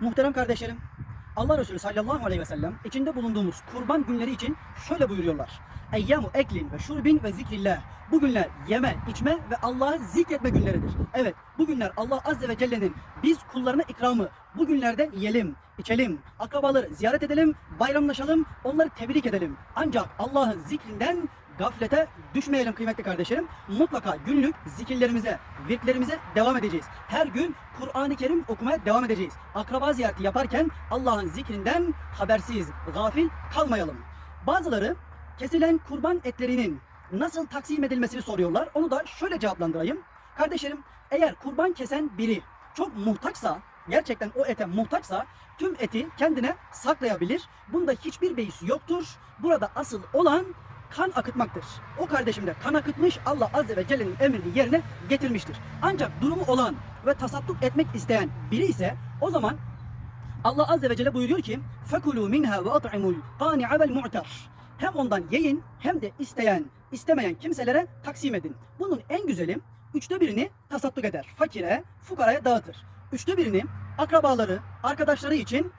Muhterem kardeşlerim, Allah Resulü sallallahu aleyhi ve sellem içinde bulunduğumuz kurban günleri için şöyle buyuruyorlar. Eyyamu eklin ve şurbin ve zikrillah. Bu günler yeme, içme ve Allah'ı zikretme günleridir. Evet, bu günler Allah Azze ve Celle'nin biz kullarına ikramı. Bu günlerde yiyelim, içelim, akrabaları ziyaret edelim, bayramlaşalım, onları tebrik edelim. Ancak Allah'ın zikrinden gaflete düşmeyelim kıymetli kardeşlerim. Mutlaka günlük zikirlerimize, virklerimize devam edeceğiz. Her gün Kur'an-ı Kerim okumaya devam edeceğiz. Akraba ziyareti yaparken Allah'ın zikrinden habersiz, gafil kalmayalım. Bazıları kesilen kurban etlerinin nasıl taksim edilmesini soruyorlar. Onu da şöyle cevaplandırayım. Kardeşlerim eğer kurban kesen biri çok muhtaçsa, gerçekten o ete muhtaçsa tüm eti kendine saklayabilir. Bunda hiçbir beis yoktur. Burada asıl olan kan akıtmaktır. O kardeşim de kan akıtmış Allah Azze ve Celle'nin emrini yerine getirmiştir. Ancak durumu olan ve tasadduk etmek isteyen biri ise o zaman Allah Azze ve Celle buyuruyor ki فَكُلُوا مِنْهَا وَاَطْعِمُوا الْقَانِعَ وَالْمُعْتَرِ Hem ondan yiyin hem de isteyen, istemeyen kimselere taksim edin. Bunun en güzeli üçte birini tasadduk eder. Fakire, fukaraya dağıtır. Üçte birini akrabaları, arkadaşları için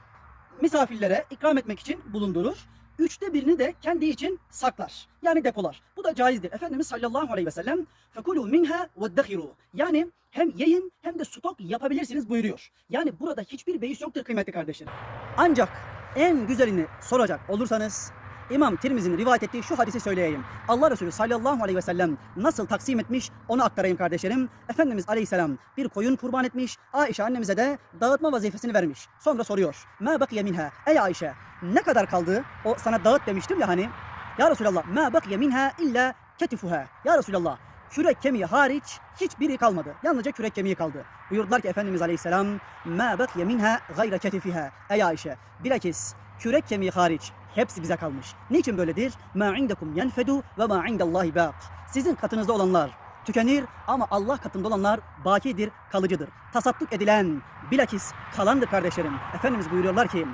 misafirlere ikram etmek için bulundurur. Üçte birini de kendi için saklar. Yani depolar. Bu da caizdir. Efendimiz sallallahu aleyhi ve sellem فَكُلُوا مِنْهَا وَادَّخِرُوا Yani hem yiyin hem de stok yapabilirsiniz buyuruyor. Yani burada hiçbir beis yoktur kıymetli kardeşlerim. Ancak en güzelini soracak olursanız İmam Tirmizi'nin rivayet ettiği şu hadisi söyleyeyim. Allah Resulü sallallahu aleyhi ve sellem nasıl taksim etmiş onu aktarayım kardeşlerim. Efendimiz aleyhisselam bir koyun kurban etmiş. Ayşe annemize de dağıtma vazifesini vermiş. Sonra soruyor. Ma bakiye minha. Ey Ayşe ne kadar kaldı? O sana dağıt demiştim ya hani. Ya Resulallah ma bakiye minha illa ketifuha. Ya Resulallah kürek kemiği hariç hiçbiri kalmadı. Yalnızca kürek kemiği kaldı. Buyurdular ki Efendimiz Aleyhisselam ma bakiye minha gayra ketifiha. Ey Ayşe bilakis kürek kemiği hariç hepsi bize kalmış. Niçin böyledir? Ma indekum yenfedu ve ma indallahi baq. Sizin katınızda olanlar tükenir ama Allah katında olanlar bakidir, kalıcıdır. Tasadduk edilen bilakis kalandır kardeşlerim. Efendimiz buyuruyorlar ki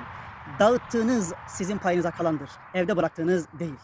dağıttığınız sizin payınıza kalandır. Evde bıraktığınız değil.